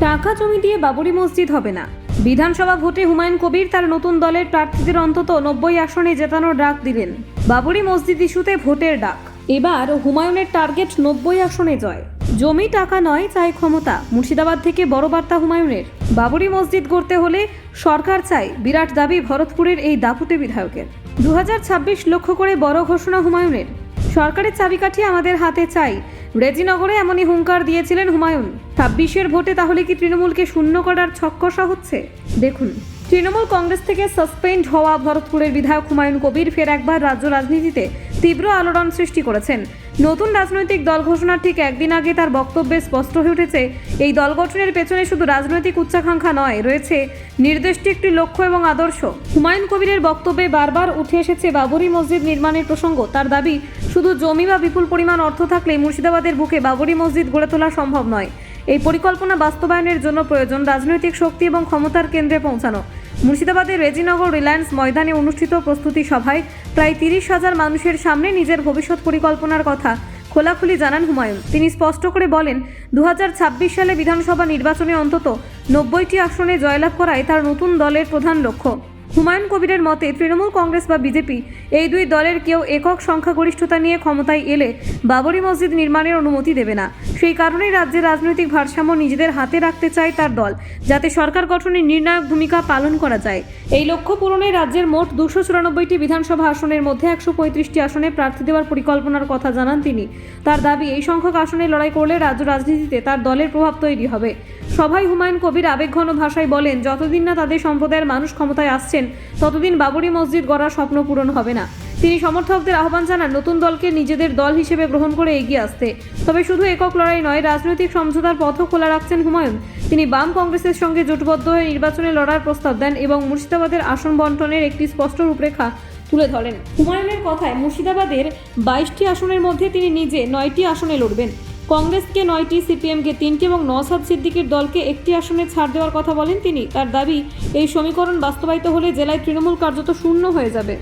টাকা জমি দিয়ে বাবরি মসজিদ হবে না। বিধানসভা ভোটে হুমায়ুন কবির তার নতুন দলের প্রার্থীদের অন্তত নব্বই আসনে জেতানোর ডাক দিলেন। বাবরি মসজিদ ইস্যুতে ভোটের ডাক। এবার হুমায়ুনের টার্গেট নব্বই আসনে জয়। জমি টাকা নয়, চাই ক্ষমতা। মুর্শিদাবাদ থেকে বড় বার্তা হুমায়ুনের। বাবরি মসজিদ গড়তে হলে সরকার চাই বিরাট দাবি ভরতপুরের এই দাপুটে বিধায়কের। দু হাজার ছাব্বিশ লক্ষ্য করে বড় ঘোষণা হুমায়ুনের। সরকারের চাবিকাঠি আমাদের হাতে চাই রেজিনগরে এমনই হুঙ্কার দিয়েছিলেন হুমায়ুন। ছাব্বিশের ভোটে তাহলে কি তৃণমূলকে শূন্য করার ছক্কষা হচ্ছে? দেখুন। তৃণমূল কংগ্রেস থেকে সাসপেন্ড হওয়া ভরতপুরের বিধায়ক হুমায়ুন কবির ফের একবার রাজ্য রাজনীতিতে তীব্র আলোড়ন সৃষ্টি করেছেন। নতুন রাজনৈতিক দল ঘোষণার ঠিক একদিন আগে তার বক্তব্যে স্পষ্ট হয়ে উঠেছে, এই দল গঠনের পেছনে শুধু রাজনৈতিক উচ্চাকাঙ্ক্ষা নয়, রয়েছে নির্দিষ্ট একটি লক্ষ্য এবং আদর্শ। হুমায়ুন কবিরের বক্তব্যে বারবার উঠে এসেছে বাবরি মসজিদ নির্মাণের প্রসঙ্গ। তার দাবি, শুধু জমি বা বিপুল পরিমাণ অর্থ থাকলে মুর্শিদাবাদের বুকে বাবরি মসজিদ গড়ে তোলা সম্ভব নয়। এই পরিকল্পনা বাস্তবায়নের জন্য প্রয়োজন রাজনৈতিক শক্তি এবং ক্ষমতার কেন্দ্রে পৌঁছানো। মুর্শিদাবাদের রেজিনগর রিলায়েন্স ময়দানে অনুষ্ঠিত প্রস্তুতি সভায় প্রায় তিরিশ হাজার মানুষের সামনে নিজের ভবিষ্যৎ পরিকল্পনার কথা খোলাখুলি জানান হুমায়ুন। তিনি স্পষ্ট করে বলেন দু হাজার ছাব্বিশ সালে বিধানসভা নির্বাচনে অন্তত নব্বইটি আসনে জয়লাভ করাই তার নতুন দলের প্রধান লক্ষ্য। হুমায়ুন কবিরের মতে, তৃণমূল কংগ্রেস বা বিজেপি এই দুই দলের কেউ একক সংখ্যাগরিষ্ঠতা নিয়ে ক্ষমতায় এলে বাবরি মসজিদ নির্মাণের অনুমতি দেবে না। সেই কারণেই রাজ্যের রাজনৈতিক ভারসাম্য নিজেদের হাতে রাখতে চায় তার দল, যাতে সরকার গঠনে নির্ণায়ক ভূমিকা পালন করা যায়। এই লক্ষ্য পূরণে রাজ্যের মোট দুশো চুরানব্বইটি বিধানসভা আসনের মধ্যে একশো পঁয়ত্রিশটি আসনে প্রার্থী দেওয়ার পরিকল্পনার কথা জানান তিনি। তার দাবি, এই সংখ্যক আসনে লড়াই করলে রাজ্য রাজনীতিতে তার দলের প্রভাব তৈরি হবে। সভায় হুমায়ুন কবির আবেগঘন ভাষায় বলেন, যতদিন না তাদের সম্প্রদায়ের মানুষ ক্ষমতায় আসছেন ততদিন বাবরি মসজিদ গড়ার স্বপ্ন পূরণ হবে না। তিনি সমর্থকদের আহ্বান জানান, নতুন দলকে নিজেদের দল হিসেবে গ্রহণ করে এগিয়ে আসতে। তবে শুধু একক লড়াই নয়, রাজনৈতিক সমঝোতার পথও খোলা রাখছেন হুমায়ুন। তিনি বাম কংগ্রেসের সঙ্গে জোটবদ্ধ হয়ে নির্বাচনে লড়ার প্রস্তাব দেন এবং মুর্শিদাবাদের আসন বন্টনের একটি স্পষ্ট রূপরেখা তুলে ধরেন। হুমায়ুনের কথায় মুর্শিদাবাদের বাইশটি আসনের মধ্যে তিনি নিজে নয়টি আসনে লড়বেন। কংগ্রেসকে নয়টি সিপিএমকে তিনটি এবং নওসাদ সিদ্দিকির দলকে একটি আসনে ছাড় দেওয়ার কথা বলেন তিনি। তার দাবি, এই সমীকরণ বাস্তবায়িত হলে জেলায় তৃণমূল কার্যত শূন্য হয়ে যাবে।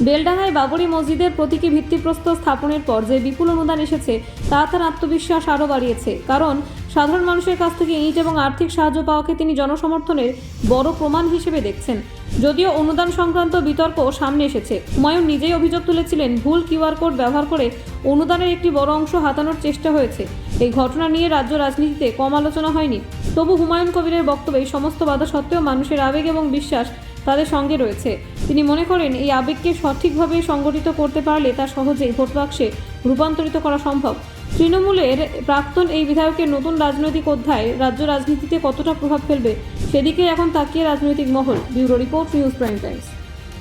বেলডাঙ্গায় বাবরি মসজিদের প্রতীকী ভিত্তিপ্রস্তর স্থাপনের পর যে বিপুল অনুদান এসেছে, তা তার আত্মবিশ্বাস আরও বাড়িয়েছে। কারণ, সাধারণ মানুষের কাছ থেকে ইট এবং আর্থিক সাহায্য পাওয়াকে তিনি জনসমর্থনের বড় প্রমাণ হিসেবে দেখছেন। যদিও অনুদান সংক্রান্ত বিতর্ক সামনে এসেছে। হুমায়ুন নিজেই অভিযোগ তুলেছিলেন, ভুল কিউআর কোড ব্যবহার করে অনুদানের একটি বড় অংশ হাতানোর চেষ্টা হয়েছে। এই ঘটনা নিয়ে রাজ্য রাজনীতিতে কম আলোচনা হয়নি। তবু হুমায়ুন কবিরের বক্তব্যে সমস্ত বাধা সত্ত্বেও মানুষের আবেগ এবং বিশ্বাস তাদের সঙ্গে রয়েছে। তিনি মনে করেন, এই আবেগকে সঠিকভাবে সংগঠিত করতে পারলে তা সহজেই ভোট বাক্সে রূপান্তরিত করা সম্ভব। তৃণমূলের প্রাক্তন এই বিধায়কের নতুন রাজনৈতিক অধ্যায় রাজ্য রাজনীতিতে কতটা প্রভাব ফেলবে সেদিকে এখন তাকিয়ে রাজনৈতিক মহল। Bureau report, news prime times.